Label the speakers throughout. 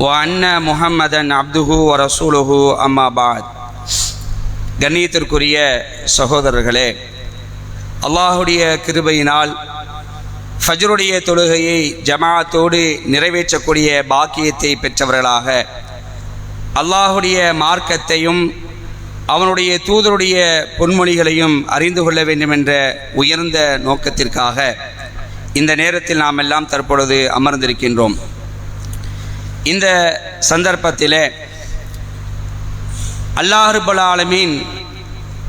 Speaker 1: அன்ன முஹம்மதன் அப்துஹு வரசூலுஹு அம்மாபாத் கண்ணியத்திற்குரிய சகோதரர்களே அல்லாஹுடைய கிருபையினால் ஃபஜ்ருடைய தொழுகையை ஜமாத்தோடு நிறைவேற்றக்கூடிய பாக்கியத்தை பெற்றவர்களாக அல்லாஹுடைய மார்க்கத்தையும் அவனுடைய தூதருடைய பொன்மொழிகளையும் அறிந்து கொள்ள வேண்டும் என்ற உயர்ந்த நோக்கத்திற்காக இந்த நேரத்தில் நாம் எல்லாம் தற்பொழுது அமர்ந்திருக்கின்றோம். இந்த சந்தர்ப்பத்திலே அல்லாஹுபல் ஆலமீன்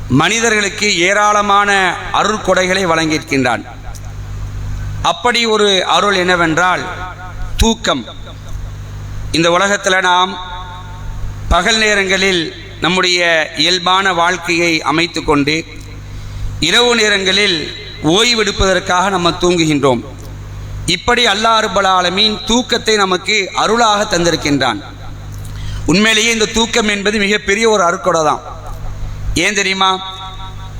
Speaker 1: மனிதர்களுக்கு ஏராளமான அருள்கொடைகளை வழங்கியிருக்கின்றான். அப்படி ஒரு அருள் என்னவென்றால் தூக்கம். இந்த உலகத்தில் நாம் பகல் நேரங்களில் நம்முடைய இயல்பான வாழ்க்கையை அமைத்து கொண்டு இரவு நேரங்களில் ஓய்வெடுப்பதற்காக நம்ம தூங்குகின்றோம். இப்படி அல்லாஹ் ரப்பல் ஆலமீன் தூக்கத்தை நமக்கு அருளாக தந்திருக்கின்றான். உண்மையிலேயே இந்த தூக்கம் என்பது மிகப்பெரிய ஒரு அருக்கொடை தான் ஏன் தெரியுமா?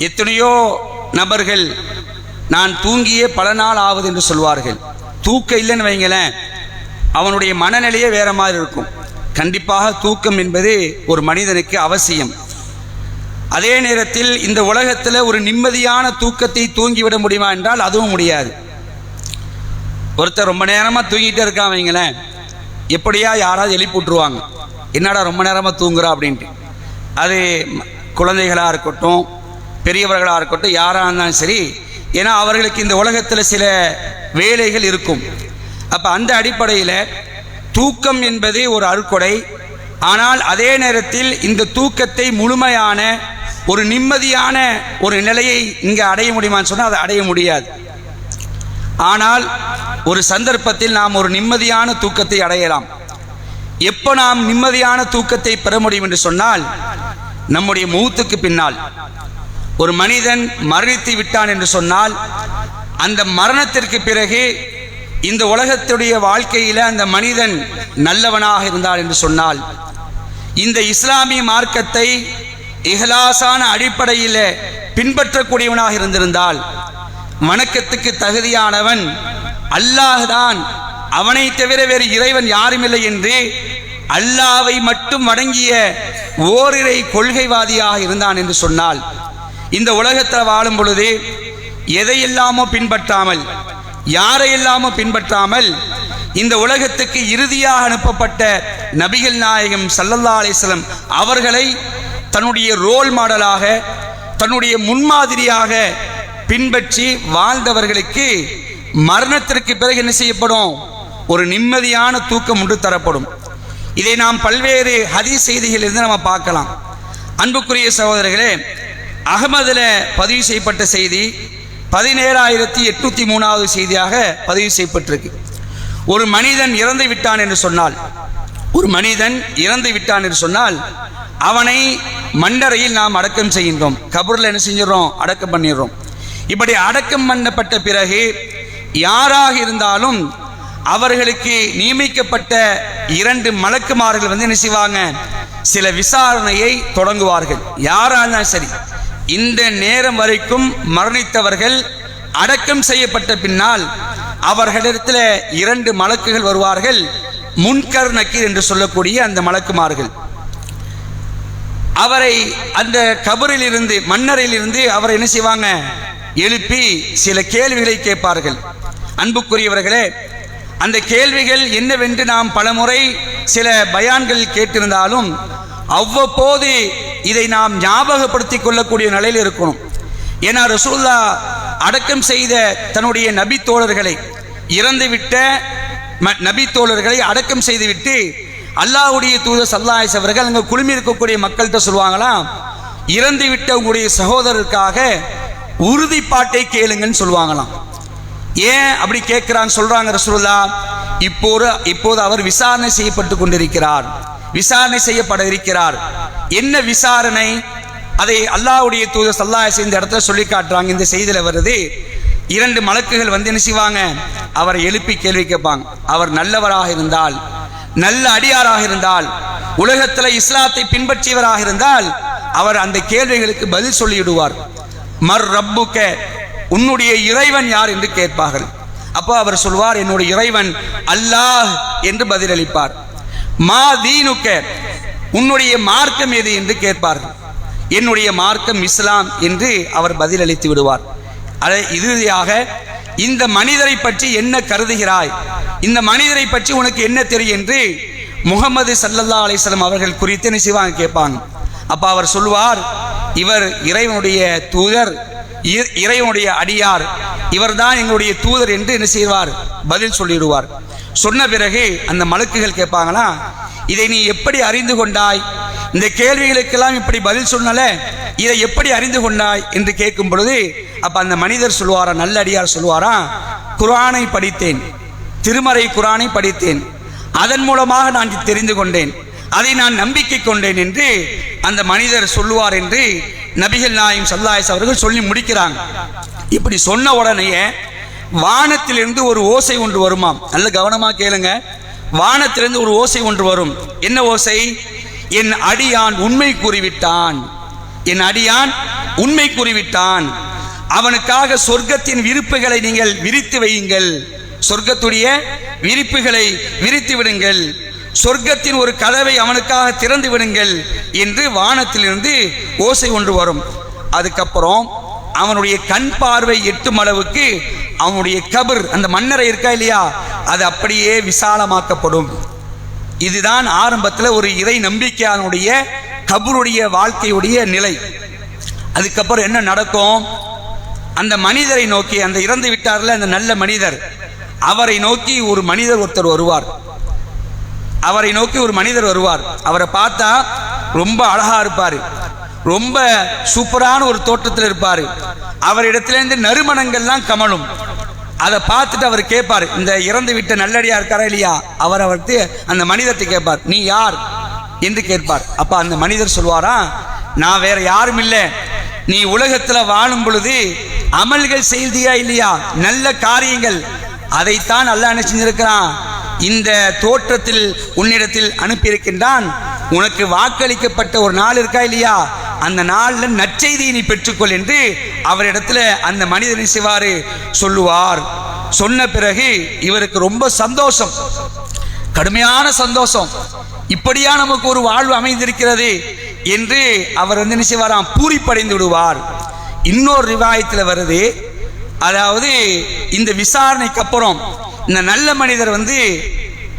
Speaker 1: எத்தனையோ நபர்கள் நான் தூங்கியே பல நாள் ஆகுது என்று சொல்வார்கள். தூக்கம் இல்லைன்னு வைங்களேன் அவனுடைய மனநிலையே வேற மாதிரி இருக்கும். கண்டிப்பாக தூக்கம் என்பது ஒரு மனிதனுக்கு அவசியம். அதே நேரத்தில் இந்த உலகத்தில் ஒரு நிம்மதியான தூக்கத்தை தூங்கிவிட முடியுமா என்றால் அதுவும் முடியாது. ஒருத்தர் ரொம்ப நேரமாக தூங்கிட்டே இருக்கான் வைங்களேன். எப்படியா யாராவது எழுப்பி விட்ருவாங்க என்னடா ரொம்ப நேரமாக தூங்குறா அப்படின்ட்டு. அது குழந்தைகளாக இருக்கட்டும் பெரியவர்களாக இருக்கட்டும் யாராக இருந்தாலும் சரி ஏன்னா அவர்களுக்கு இந்த உலகத்தில் சில வேலைகள் இருக்கும். அப்போ அந்த அடிப்படையில் தூக்கம் என்பது ஒரு அருட்கொடை ஆனால் அதே நேரத்தில் இந்த தூக்கத்தை முழுமையான ஒரு நிம்மதியான ஒரு நிலையை இங்கே அடைய முடியுமான்னு சொன்னால் அதை அடைய முடியாது. ஆனால் ஒரு சந்தர்ப்பத்தில் நாம் ஒரு நிம்மதியான தூக்கத்தை அடையலாம். எப்போ நாம் நிம்மதியான தூக்கத்தை பெற முடியும் என்று சொன்னால் நம்முடைய மூத்துக்கு பின்னால். ஒரு மனிதன் மரணித்து விட்டான் என்று சொன்னால் அந்த மரணத்திற்கு பிறகு இந்த உலகத்துடைய வாழ்க்கையில் அந்த மனிதன் நல்லவனாக இருந்தார் என்று சொன்னால் இந்த இஸ்லாமிய மார்க்கத்தை இஹ்லாசான அடிப்படையில் பின்பற்றக்கூடியவனாக இருந்திருந்தால் வணக்கத்துக்கு தகுதியானவன் அல்லாஹ்தான். அவனை தவிர வேறு இறைவன் யாருமில்லை என்று அல்லாவை மட்டும் வணங்கிய ஓரிரை கொள்கைவாதியாக இருந்தான் என்று சொன்னால் இந்த உலகத்தில் வாழும் பொழுது எதையெல்லாமோ பின்பற்றாமல் யாரையெல்லாமோ பின்பற்றாமல் இந்த உலகத்துக்கு இறுதியாக அனுப்பப்பட்ட நபிகள் நாயகம் சல்லல்லா அலிஸ்லம் அவர்களை தன்னுடைய ரோல் மாடலாக தன்னுடைய முன்மாதிரியாக பின்பற்றி வாழ்ந்தவர்களுக்கு மரணத்திற்கு பிறகு என்ன செய்யப்படும்? ஒரு நிம்மதியான தூக்கம் உண்டு தரப்படும். இதை நாம் பல்வேறு ஹதி செய்திகளிலிருந்து நம்ம பார்க்கலாம். அன்புக்குரிய சகோதரர்களே அகமதுல பதிவு செய்யப்பட்ட செய்தி பதினேழாயிரத்தி எட்நூத்தி மூணாவது செய்தியாக பதிவு செய்யப்பட்டிருக்கு. ஒரு மனிதன் இறந்து விட்டான் என்று சொன்னால் ஒரு மனிதன் இறந்து விட்டான் என்று சொன்னால் அவனை மண்டரையில் நாம் அடக்கம் செய்கின்றோம். கபூரில் என்ன செஞ்சிடறோம்? அடக்கம் பண்ணிடுறோம். இப்படி அடக்கம் பண்ணப்பட்ட பிறகு யாராக இருந்தாலும் அவர்களுக்கு நியமிக்கப்பட்ட இரண்டு மலக்குமார்கள் வந்து என்ன செய்வாங்க? சில விசாரணையை தொடங்குவார்கள். யாரா இருந்தாலும் சரி. இந்த நேரம் வரைக்கும் மரணித்தவர்கள் அடக்கம் செய்யப்பட்ட பின்னால் அவர்களிடத்தில் இரண்டு மலக்குகள் வருவார்கள். முன்கர் நக்கீர் என்று சொல்லக்கூடிய அந்த மலக்குமார்கள். அவரை அந்த கபரில் இருந்து மன்னரில் இருந்து அவரை என்ன செய்வாங்க? எழுப்பி சில கேள்விகளை கேட்பார்கள். அன்புக்குரியவர்களே அந்த கேள்விகள் என்னவென்று நாம் பலமுறை சில பயான்கள் கேட்டிருந்தாலும் அவ்வப்போது இதை நாம் ஞாபகப்படுத்திக் கொள்ளக்கூடிய நிலையில் இருக்கணும். ஏன்னா ரசூல்லா அடக்கம் செய்த தன்னுடைய நபி தோழர்களை இறந்துவிட்ட ம- நபி தோழர்களை அடக்கம் செய்துவிட்டு அல்லாஹுடைய தூதர் சல்லாஹிஸ் அவர்கள் அங்கே குழுமி இருக்கக்கூடிய மக்கள்கிட்ட சொல்லுவாங்களாம் இறந்து விட்ட உங்களுடைய சகோதரருக்காக உறுதிப்பாட்டை கேளுங்கன்னு சொல்லுவாங்களாம். ஏன் அப்படி கேட்கிறான்னு சொல்றாங்க ரசூல்லா இப்போது இப்போது அவர் விசாரணை செய்யப்பட்டு கொண்டிருக்கிறார். விசாரணை செய்யப்பட இருக்கிறார். என்ன விசாரணை? அதை அல்லாவுடைய தூதர் சல்லாஹ் இந்த இடத்துல சொல்லி காட்டுறாங்க. இந்த செய்தியில் வருது இரண்டு மலக்குகள் வந்து என்ன செய்வாங்க? அவரை எழுப்பி கேள்வி கேட்பாங்க. அவர் நல்லவராக இருந்தால் நல்ல அடியாராக இருந்தால் உலகத்தில் இஸ்லாத்தை பின்பற்றியவராக இருந்தால் அவர் அந்த கேள்விகளுக்கு பதில் சொல்லிவிடுவார். மர் ரப்புக்க உன்னுடைய இறைவன் யார் என்று கேட்பார்கள். அப்போ அவர் சொல்வார் என்னுடைய இறைவன் அல்லாஹ் என்று பதிலளிப்பார். மா தீனுக்க உன்னுடைய மார்க்கம் எது என்று கேட்பார்கள். என்னுடைய மார்க்கம் இஸ்லாம் என்று அவர் பதிலளித்து விடுவார். அதை இறுதியாக இந்த மனிதரை பற்றி என்ன கருதுகிறாய்? இந்த மனிதரை பற்றி உனக்கு என்ன தெரியும் என்று முகமது சல்லல்லா அலிஸ்லாம் அவர்கள் குறித்து என்ன கேட்பாங்க. அப்போ அவர் சொல்வார் இவர் இறைவனுடைய தூதர் இ- இறைவனுடைய அடியார் இவர்தான் எங்களுடைய தூதர் என்று என்ன செய்வார்? பதில் சொல்லிடுவார். சொன்ன பிறகு அந்த மலக்குகள் கேட்பாங்களா இதை நீ எப்படி அறிந்து கொண்டாய்? இந்த கேள்விகளுக்கெல்லாம் இப்படி பதில் சொன்னல இதை எப்படி அறிந்து கொண்டாய்? என்று கேட்கும் பொழுது அப்ப அந்த மனிதர் சொல்லுவாரா நல்ல அடியார் சொல்லுவாரா குரானை படித்தேன் திருமறை குரானை படித்தேன் அதன் மூலமாக நான் தெரிந்து கொண்டேன் அதை நான் நம்பிக்கை கொண்டேன் என்று அந்த மனிதர் சொல்லுவார் என்று நபிகள் நாயும் சல்லாயஸ் அவர்கள் சொல்லி முடிக்கிறாங்க. இப்படி சொன்ன உடனேயே வானத்திலிருந்து ஒரு ஓசை ஒன்று வருமாம். நல்ல கவனமா கேளுங்க. வானத்திலிருந்து ஒரு ஓசை ஒன்று வரும். என்ன ஓசை? என் அடியான் உண்மை கூறிவிட்டான். என் அடியான் உண்மை கூறிவிட்டான். அவனுக்காக சொர்க்கத்தின் விருப்புகளை நீங்கள் விரித்து வையுங்கள். சொர்க்கத்துடைய விரிப்புகளை விரித்து விடுங்கள். சொர்க்கத்தின் ஒரு கதவை அவனுக்காக திறந்து விடுங்கள் என்று வானத்திலிருந்து ஓசை ஒன்று வரும். அதுக்கப்புறம் அவனுடைய கண் பார்வை எட்டும் அளவுக்கு அவனுடைய கபர் அந்த மன்னரை இருக்கா இல்லையா? அது அப்படியே விசாலமாக்கப்படும். இதுதான் ஆரம்பத்தில் ஒரு இறை நம்பிக்கையானுடைய கபருடைய வாழ்க்கையுடைய நிலை. அதுக்கப்புறம் என்ன நடக்கும்? அந்த மனிதரை நோக்கி அந்த இறந்து விட்டார்ல அந்த நல்ல மனிதர் அவரை நோக்கி ஒரு மனிதர் ஒருத்தர் வருவார். அவரை நோக்கி ஒரு மனிதர் வருவார். அவரை பார்த்தா ரொம்ப அழகா இருப்பார். ரொம்ப சூப்பரான ஒரு தோற்றத்தில் இருப்பார். இடத்துலேருந்து நறுமணங்கள்லாம் கமலும் அதை பார்த்துட்டு அவர் கேட்பார் இந்த இறந்து விட்ட நல்லடியா இருக்காரா இல்லையா? அவர் அவர்த்து அந்த மனிதத்தை கேட்பார் நீ யார்? என்று கேட்பார். அப்ப அந்த மனிதர் சொல்வாரா நான் வேற யாரும் இல்லை. நீ உலகத்துல வாழும் பொழுது அமல்கள் செய்தியா இல்லையா? நல்ல காரியங்கள். அதைத்தான் நல்லா என்ன செஞ்சிருக்கிறான்? இந்த தோற்றத்தில் உன்னிடத்தில் அனுப்பியிருக்கின்றான். உனக்கு வாக்களிக்கப்பட்ட ஒரு நாள் இருக்கா இல்லையா? அந்த நாளில் நற்செய்தியை நீ பெற்றுக்கொள் என்று அவரிடத்துல அந்த மனிதனை செய்வாரு? சொல்லுவார். சொன்ன பிறகு இவருக்கு ரொம்ப சந்தோஷம். கடுமையான சந்தோஷம். இப்படியா நமக்கு ஒரு வாழ்வு அமைந்திருக்கிறது என்று அவர் வந்து என்ன செய்வாராம்? பூரிப்படைந்து விடுவார். இன்னொரு ரிவாயத்தில் வருது. அதாவது இந்த விசாரணைக்கு அப்புறம் இந்த நல்ல மனிதர் வந்து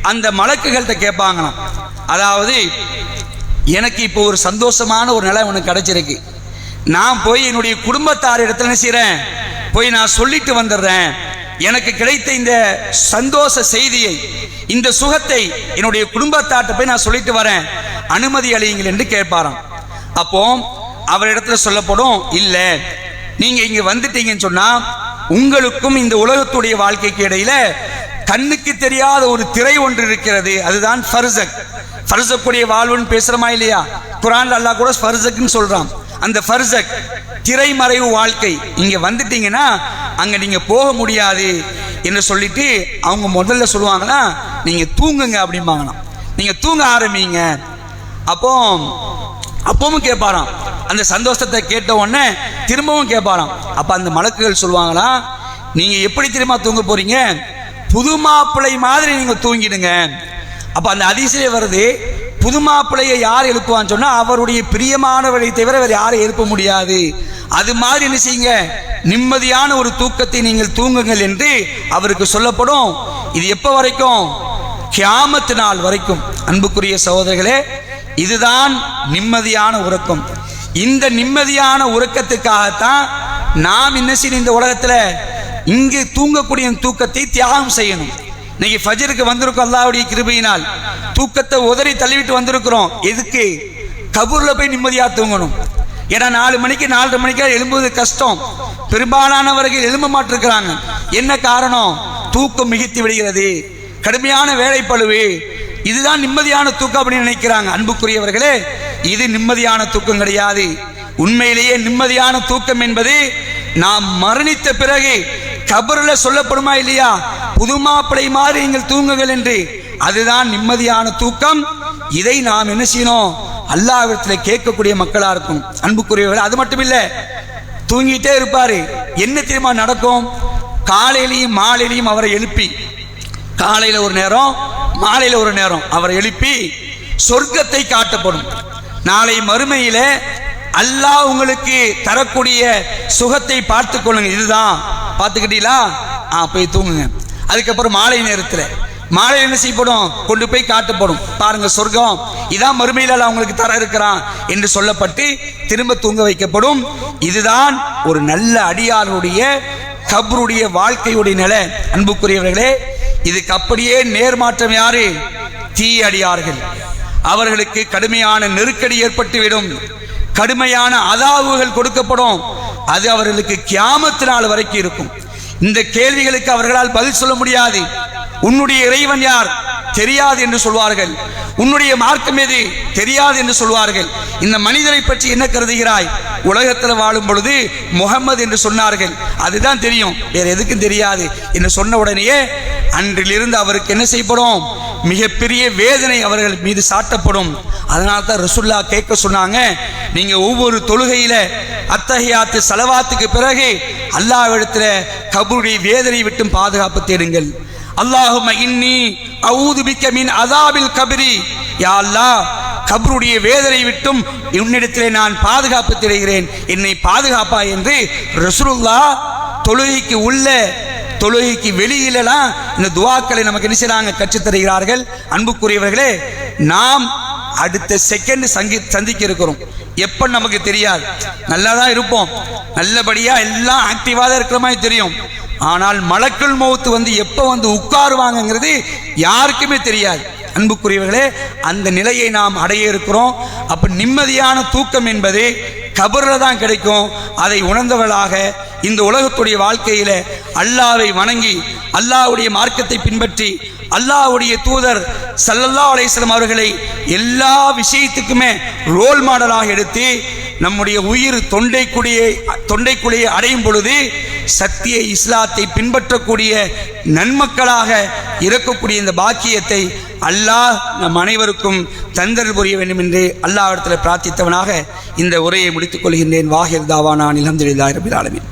Speaker 1: அந்த மலக்குகள்கிட்ட கேட்பாங்களாம் அதாவது எனக்கு இப்போ ஒரு சந்தோஷமான ஒரு நிலை உனக்கு கிடைச்சிருக்கு. நான் போய் என்னுடைய குடும்பத்தார் இடத்துல என்ன செய்கிறேன் போய் நான் சொல்லிட்டு வந்துடுறேன். எனக்கு கிடைத்த இந்த சந்தோஷ செய்தியை இந்த சுகத்தை என்னுடைய குடும்பத்தாட்ட போய் நான் சொல்லிட்டு வரேன். அனுமதி அழியுங்கள் என்று கேட்பாராம். அப்போ அவரிடத்துல சொல்லப்படும் இல்லை நீங்க இங்க வந்துட்டீங்கன்னு சொன்னா உங்களுக்கும் இந்த உலகத்துடைய வாழ்க்கைக்கு இடையில கண்ணுக்கு தெரியாத ஒரு திரை ஒன்று இருக்கிறது. அதுதான் ஃபர்சக். ஃபர்சக்குடைய வாழ்வுன்னு பேசுறமா இல்லையா? குரான்ல அல்லாஹ் கூட ஃபர்சக்னு சொல்றான். அந்த ஃபர்சக் திரைமறைவு வாழ்க்கை. இங்க வந்துட்டீங்கன்னா அங்க நீங்க போக முடியாது என்று சொல்லிட்டு அவங்க முதல்ல சொல்லுவாங்கன்னா நீங்க தூங்குங்க அப்படிம்பாங்களாம். நீங்க தூங்க ஆரம்பிங்க. அப்போ அப்பவும் கேட்பாராம். அந்த சந்தோஷத்தை கேட்ட உடனே திரும்பவும் கேட்பாராம். அப்ப அந்த மலக்குகள் சொல்லுவாங்களா நீங்க எப்படி திரும்ப தூங்க போறீங்க? புது மாப்பிள்ளை மாதிரி நீங்க தூங்கிடுங்க. அப்ப அந்த அதிசயம் வருது புது மாப்பிள்ளையை யார் எழுப்புவான்னு சொன்னா அவருடைய பிரியமானவரை தவிர வேறு யாரை எழுப்ப முடியாது. அது மாதிரி என்ன செய்யுங்க? நிம்மதியான ஒரு தூக்கத்தை நீங்கள் தூங்குங்கள் என்று அவருக்கு சொல்லப்படும். இது எப்போ வரைக்கும்? கியாமத்து நாள் வரைக்கும். அன்புக்குரிய சகோதரர்களே இதுதான் நிம்மதியான உறக்கம். இந்த நிம்மதியான உறக்கத்துக்காகத்தான் நாம் என்ன செய்யணும் இந்த உலகத்துல? இங்கே தூங்கக்கூடிய தூக்கத்தை தியாகம் செய்யணும். இன்னைக்கு ஃபஜருக்கு வந்திருக்கோம் அல்லாவுடைய கிருபையினால் தூக்கத்தை உதறி தள்ளிவிட்டு வந்திருக்கிறோம். எதுக்கு? கபூரில் போய் நிம்மதியாக தூங்கணும். ஏன்னா நாலு மணிக்கு நாலரை மணிக்கு எழும்புவது கஷ்டம். பெரும்பாலானவர்கள் எழும்ப மாட்டிருக்கிறாங்க. என்ன காரணம்? தூக்கம் மிகுத்தி விடுகிறது. கடுமையான வேலைப்பழுவு இதுதான் நிம்மதியான தூக்கம் அப்படின்னு நினைக்கிறாங்க. அன்புக்குரியவர்களே இது நிம்மதியான தூக்கம் கிடையாது. உண்மையிலேயே நிம்மதியான தூக்கம் என்பது நாம் மரணித்த பிறகு கபரில் சொல்லப்படுமா இல்லையா? புது மாப்பிளை மாறி நீங்கள் தூங்குங்கள் என்று. அதுதான் நிம்மதியான தூக்கம். இதை நாம் என்ன செய்யணும்? அல்லாவிடத்தில் கேட்கக்கூடிய மக்களா இருக்கும். அன்புக்குரியவர்கள் அது மட்டும் இல்லை தூங்கிட்டே இருப்பாரு. என்ன தெரியுமா நடக்கும்? காலையிலையும் மாலையிலையும் அவரை எழுப்பி காலையில ஒரு நேரம் மாலையில ஒரு நேரம் அவரை எழுப்பி சொர்க்கத்தை காட்டப்படும். நாளை மறுமையில அல்லாஹ் உங்களுக்கு தரக்கூடிய சுகத்தை பார்த்து கொள்ளுங்க இதுதான் பார்த்துக்கிட்டீங்களா? ஆ போய் தூங்குங்க. அதுக்கப்புறம் மாலை நேரத்தில். மாலை என்ன செய்யப்படும்? கொண்டு போய் காட்டப்படும். பாருங்க சொர்க்கம். இதான் மறுமையில் அவங்களுக்கு தர இருக்கிறான் என்று சொல்லப்பட்டு திரும்ப தூங்க வைக்கப்படும். இதுதான் ஒரு நல்ல அடியாருடைய கபருடைய வாழ்க்கையுடைய நிலை. அன்புக்குரியவர்களே இதுக்கு அப்படியே நேர்மாற்றம் யாரு? தீ அடியார்கள் அவர்களுக்கு கடுமையான நெருக்கடி ஏற்பட்டுவிடும். கடுமையான அதாவுகள் கொடுக்கப்படும். அது அவர்களுக்கு கியாமத்து நாள் வரைக்கும் இருக்கும். இந்த கேள்விகளுக்கு அவர்களால் பதில் சொல்ல முடியாது. உன்னுடைய இறைவன் யார்? தெரியாது என்று சொல்வார்கள். உன்னுடைய மார்க்கம் எது? தெரியாது என்று சொல்வார்கள். இந்த மனிதரை பற்றி என்ன கருதுகிறாய்? உலகத்தில் வாழும் பொழுது முகம்மது என்று சொன்னார்கள். அதுதான் தெரியும். வேற எதுக்கும் தெரியாது. என்று சொன்ன உடனேயே அன்றிலிருந்து அவருக்கு என்ன செய்யப்படும்? மிகப்பெரிய வேதனை அவர்கள் மீது சாட்டப்படும். அதனால தான் ரசுல்லா கேட்க சொன்னாங்க நீங்க ஒவ்வொரு தொழுகையில அத்தகையாத்து செலவாத்துக்கு பிறகு அல்லாவிடத்துல கபருடைய வேதனை விட்டும் பாதுகாப்பு தேடுங்கள். அல்லாஹும இன்னி அவுது பிக்க மின் அதாபில் கபரி. யா அல்லாஹ் கபருடைய வேதனை விட்டும் உன்னிடத்திலே நான் பாதுகாப்பு தெரிகிறேன். என்னை பாதுகாப்பா என்று ரசூலுல்லா தொழுகைக்கு உள்ள தொழுகைக்கு வெளியிலலாம் இந்த துவாக்களை நமக்கு என்ன செய்கிறாங்க கற்றுத் தருகிறார்கள். அன்புக்குரியவர்களே நாம் அடுத்த செகண்ட் சங்கி சந்திக்க இருக்கிறோம். எப்ப நமக்கு தெரியாது? நல்லா தான் இருப்போம். நல்லபடியா எல்லாம் ஆக்டிவாக தான் இருக்கிற மாதிரி தெரியும். ஆனால் மலக்குள் மௌத்து வந்து எப்போ வந்து உட்காருவாங்கங்கிறது யாருக்குமே தெரியாது. அன்புக்குரியவர்களே அந்த நிலையை நாம் அடைய இருக்கிறோம். அப்போ நிம்மதியான தூக்கம் என்பது கபரில் தான் கிடைக்கும். அதை உணர்ந்தவர்களாக இந்த உலகத்துடைய வாழ்க்கையில் அல்லாவை வணங்கி அல்லாவுடைய மார்க்கத்தை பின்பற்றி அல்லாஹ்வுடைய தூதர் சல்லல்லா அலேஸ்லம் அவர்களை எல்லா விஷயத்துக்குமே ரோல் மாடலாக எடுத்து நம்முடைய உயிர் தொண்டைக்குடியை தொண்டைக்குடியை அடையும் பொழுது சத்திய இஸ்லாத்தை பின்பற்றக்கூடிய நன்மக்களாக இருக்கக்கூடிய இந்த பாக்கியத்தை அல்லாஹ் நம் அனைவருக்கும் தந்தல் புரிய வேண்டும் என்று அல்லாஹ்விடத்தில் பிரார்த்தித்தவனாக இந்த உரையை முடித்துக் கொள்கின்றேன். வாஹிர் நான் நிலந்திரில்லாய் ரபில் ஆலமீன்.